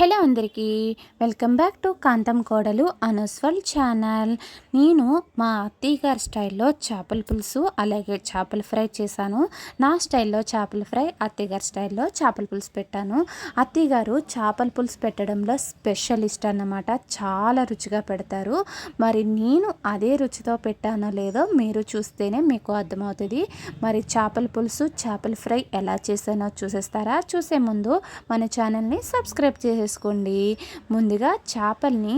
Hello అందరికీ welcome back to కాంతం కోడలు అనుస్వల్ channel. నేను మా అత్తయ్య గారి స్టైల్లో చేపల పులుసు అలాగే చేపల ఫ్రై చేశాను. నా స్టైల్లో చేపల ఫ్రై అత్తయ్య గారి స్టైల్లో చేపల పులుసు పెట్టాను. అత్తయ్య గారు చేపల పులుసు పెట్టడంలో స్పెషలిస్ట్ అన్నమాట. చాలా రుచిగా పెడతారు. మరి నేను అదే రుచితో పెట్టానో లేదో మీరు చూస్తేనే మీకు అర్థమవుతుంది. మరి చేపల పులుసు చేపల ఫ్రై ఎలా చేశానో చూసేస్తారా? చూసే ముందు మన ఛానల్ని సబ్స్క్రైబ్ చేసి చేసుకోండి. ముందుగా చేపల్ని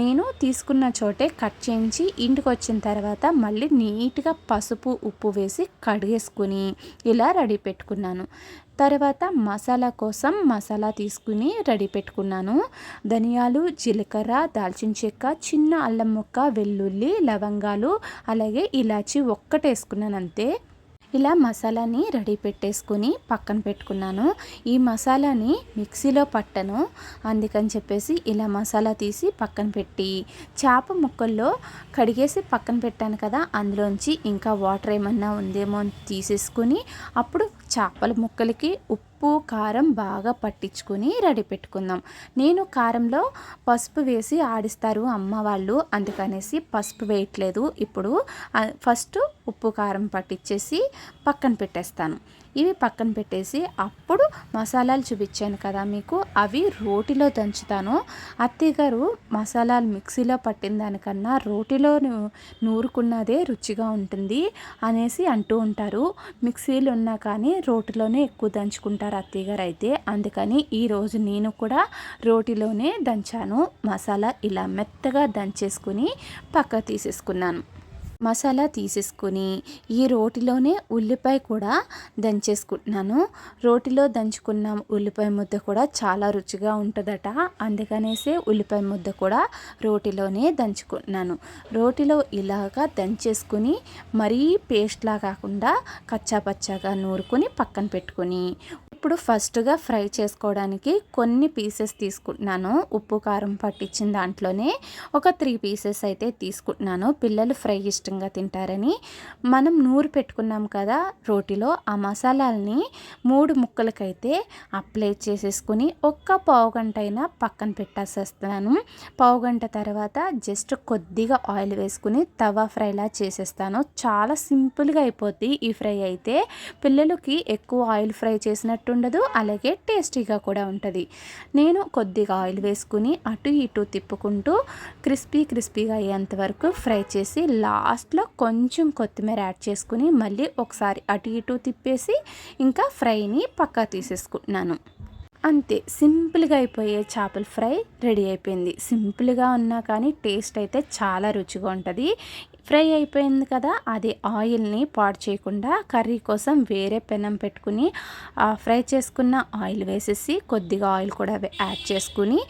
నేను తీసుకున్న చోటే కట్ చేయించి ఇంటికి వచ్చిన తర్వాత మళ్ళీ నీట్గా పసుపు ఉప్పు వేసి కడిగేసుకుని ఇలా రెడీ పెట్టుకున్నాను. తర్వాత మసాలా కోసం మసాలా తీసుకుని రెడీ పెట్టుకున్నాను. ధనియాలు జీలకర్ర దాల్చిన చెక్క చిన్న అల్లం ముక్క వెల్లుల్లి లవంగాలు అలాగే ఇలాచి ఒక్కటేసుకున్నాను అంతే. ఇలా మసాలాని రెడీ పెట్టేసుకుని పక్కన పెట్టుకున్నాను. ఈ మసాలాని మిక్సీలో పట్టను. అందుకని చెప్పేసి ఇలా మసాలా తీసి పక్కన పెట్టి చేప ముక్కల్లో కడిగేసి పక్కన పెట్టాను కదా అందులోంచి ఇంకా వాటర్ ఏమన్నా ఉందేమో అని తీసేసుకుని అప్పుడు చేపల ముక్కలకి ఉప్పు కారం బాగా పట్టించుకొని రెడీ పెట్టుకుందాం. నేను కారంలో పసుపు వేసి ఆడిస్తారు అమ్మ వాళ్ళు. అందుకనేసి పసుపు వేయట్లేదు. ఇప్పుడు ఫస్ట్ ఉప్పు కారం పట్టించేసి పక్కన పెట్టేస్తాను. ఇవి పక్కన పెట్టేసి అప్పుడు మసాలాలు చూపించాను కదా మీకు. అవి రోటిలో దంచుతాను. అత్తయ్య గారు మసాలాలు మిక్సీలో పట్టిన దానికన్నా రోటిలో నూరుకున్నదే రుచిగా ఉంటుంది అనేసి అంటూ ఉంటారు. మిక్సీలు ఉన్నా కానీ రోటిలోనే ఎక్కువ దంచుకుంటారు అత్తయ్య గారు అయితే. అందుకని ఈరోజు నేను కూడా రోటిలోనే దంచాను. మసాలా ఇలా మెత్తగా దంచేసుకుని పక్క తీసేసుకున్నాను. మసాలా తీసేసుకొని ఈ రోటిలోనే ఉల్లిపాయ కూడా దంచేసుకుంటున్నాను. రోటిలో దంచుకున్న ఉల్లిపాయ ముద్ద కూడా చాలా రుచిగా ఉంటుందట. అందుకనేసే ఉల్లిపాయ ముద్ద కూడా రోటిలోనే దంచుకుంటున్నాను. రోటిలో ఇలాగా దంచేసుకుని మరీ పేస్ట్లా కాకుండా కచ్చాపచ్చాగా నూరుకొని పక్కన పెట్టుకొని ఇప్పుడు ఫస్ట్గా ఫ్రై చేసుకోవడానికి కొన్ని పీసెస్ తీసుకుంటున్నాను. ఉప్పు కారం పట్టించిన దాంట్లోనే ఒక త్రీ పీసెస్ అయితే తీసుకుంటున్నాను. పిల్లలు ఫ్రై ఇష్టంగా తింటారని. మనం నూరు పెట్టుకున్నాం కదా రోటిలో ఆ మసాలాలని మూడు ముక్కలకైతే అప్లై చేసేసుకుని ఒక్క పావు గంట అయినా పక్కన పెట్టేసేస్తాను. పావు గంట తర్వాత జస్ట్ కొద్దిగా ఆయిల్ వేసుకుని తవా ఫ్రైలా చేసేస్తాను. చాలా సింపుల్గా అయిపోద్ది ఈ ఫ్రై అయితే. పిల్లలకి ఎక్కువ ఆయిల్ ఫ్రై చేసినట్టు ఉండదు అలాగే టేస్టీగా కూడా ఉంటుంది. నేను కొద్దిగా ఆయిల్ వేసుకుని అటు ఇటు తిప్పుకుంటూ క్రిస్పీ క్రిస్పీగా అయ్యేంత వరకు ఫ్రై చేసి లాస్ట్లో కొంచెం కొత్తిమీర యాడ్ చేసుకుని మళ్ళీ ఒకసారి అటు ఇటు తిప్పేసి ఇంకా ఫ్రైని పక్కా తీసేసుకుంటున్నాను. అంతే సింపుల్గా అయిపోయే చేపల ఫ్రై రెడీ అయిపోయింది. సింపుల్గా ఉన్నా కానీ టేస్ట్ అయితే చాలా రుచిగా ఉంటుంది. ఫ్రై అయిపోయింది కదా అది ఆయిల్ని పాడు చేయకుండా కర్రీ కోసం వేరే పెనం పెట్టుకుని ఫ్రై చేసుకున్న ఆయిల్ వేసేసి కొద్దిగా ఆయిల్ కూడా యాడ్ చేసుకుని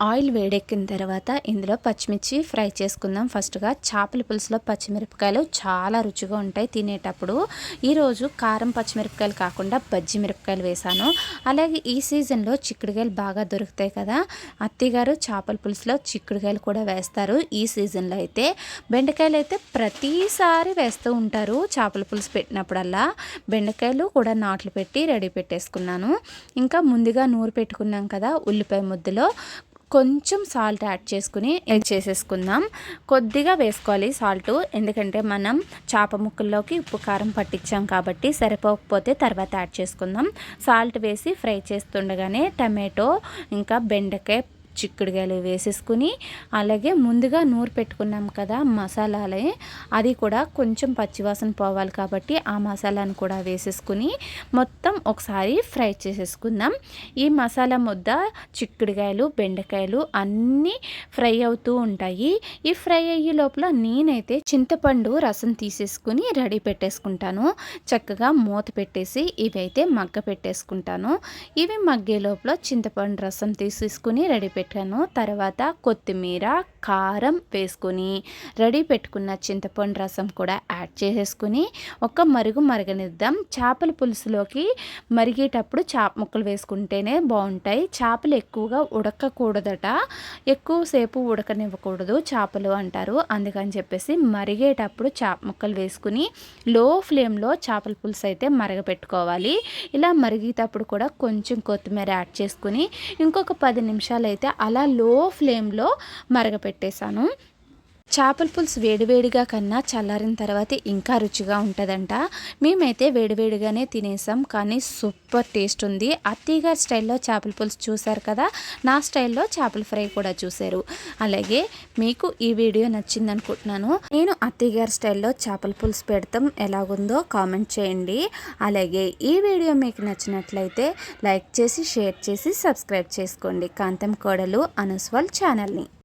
ఆయిల్ వేడెక్కిన తర్వాత ఇందులో పచ్చిమిర్చి ఫ్రై చేసుకుందాం. ఫస్ట్గా చేపల పులుసులో పచ్చిమిరపకాయలు చాలా రుచిగా ఉంటాయి తినేటప్పుడు. ఈరోజు కారం పచ్చిమిరపకాయలు కాకుండా బజ్జి మిరపకాయలు వేశాను. అలాగే ఈ సీజన్లో చిక్కుడుకాయలు బాగా దొరుకుతాయి కదా. అత్తయ్యగారు చేపల పులుసులో చిక్కుడుకాయలు కూడా వేస్తారు. ఈ సీజన్లో అయితే బెండకాయలు అయితే ప్రతిసారి వేస్తూ ఉంటారు చేపల పులుసు పెట్టినప్పుడల్లా. బెండకాయలు కూడా నాట్లు పెట్టి రెడీ పెట్టేసుకున్నాను. ఇంకా ముందుగా నూరు పెట్టుకున్నాం కదా ఉల్లిపాయ ముద్దలో. కొంచెం సాల్ట్ యాడ్ చేసుకుని ఎగ్ చేసేసుకుందాం. కొద్దిగా వేసుకోవాలి సాల్ట్ ఎందుకంటే మనం చేప ముక్కల్లోకి ఉప్పు కారం పట్టించాం కాబట్టి సరిపోకపోతే తర్వాత యాడ్ చేసుకుందాం. సాల్ట్ వేసి ఫ్రై చేస్తుండగానే టమాటో ఇంకా బెండకాయ చిక్కుడుగాయలు వేసేసుకుని అలాగే ముందుగా నూరు పెట్టుకున్నాం కదా మసాలాలే అది కూడా కొంచెం పచ్చివాసన పోవాలి కాబట్టి ఆ మసాలాను కూడా వేసేసుకుని మొత్తం ఒకసారి ఫ్రై చేసేసుకుందాం. ఈ మసాలా ముద్ద చిక్కుడుగాయలు బెండకాయలు అన్నీ ఫ్రై అవుతూ ఉంటాయి. ఈ ఫ్రై అయ్యే లోపల నేనైతే చింతపండు రసం తీసేసుకుని రెడీ పెట్టేసుకుంటాను. చక్కగా మూత పెట్టేసి ఇవి అయితే మగ్గ పెట్టేసుకుంటాను. ఇవి మగ్గే లోపల చింతపండు రసం తీసేసుకుని రెడీ పెట్టాను. తర్వాత కొత్తిమీర కారం వేసుకొని రెడీ పెట్టుకున్న చింతపండు రసం కూడా యాడ్ చేసేసుకుని ఒక మరుగు మరగనిద్దాం. చేపల పులుసులోకి మరిగేటప్పుడు చేప ముక్కలు వేసుకుంటేనే బాగుంటాయి. చేపలు ఎక్కువగా ఉడకకూడదట. ఎక్కువసేపు ఉడకనివ్వకూడదు చేపలు అంటారు. అందుకని చెప్పేసి మరిగేటప్పుడు చేప ముక్కలు వేసుకుని లో ఫ్లేమ్లో చేపల పులుసు అయితే మరగపెట్టుకోవాలి. ఇలా మరిగేటప్పుడు కూడా కొంచెం కొత్తిమీర యాడ్ చేసుకుని ఇంకొక పది నిమిషాలు అయితే అలా లో ఫ్లేమ్లో మరగపెట్టేశాను. చేపల పులుసు వేడివేడిగా కన్నా చల్లారిన తర్వాత ఇంకా రుచిగా ఉంటుందంట. మేమైతే వేడివేడిగానే తినేసాం కానీ సూపర్ టేస్ట్ ఉంది. అత్తయ్య స్టైల్లో చేపల పులుసు చూశారు కదా? నా స్టైల్లో చేపల ఫ్రై కూడా చూశారు. అలాగే మీకు ఈ వీడియో నచ్చింది అనుకుంటున్నాను నేను అత్తయ్య గారి స్టైల్లో చేపల పులుసు పెడతాం. ఎలాగుందో కామెంట్ చేయండి. అలాగే ఈ వీడియో మీకు నచ్చినట్లయితే లైక్ చేసి షేర్ చేసి సబ్స్క్రైబ్ చేసుకోండి. కాంతం కోడలు అనుస్వల్ ఛానల్ని.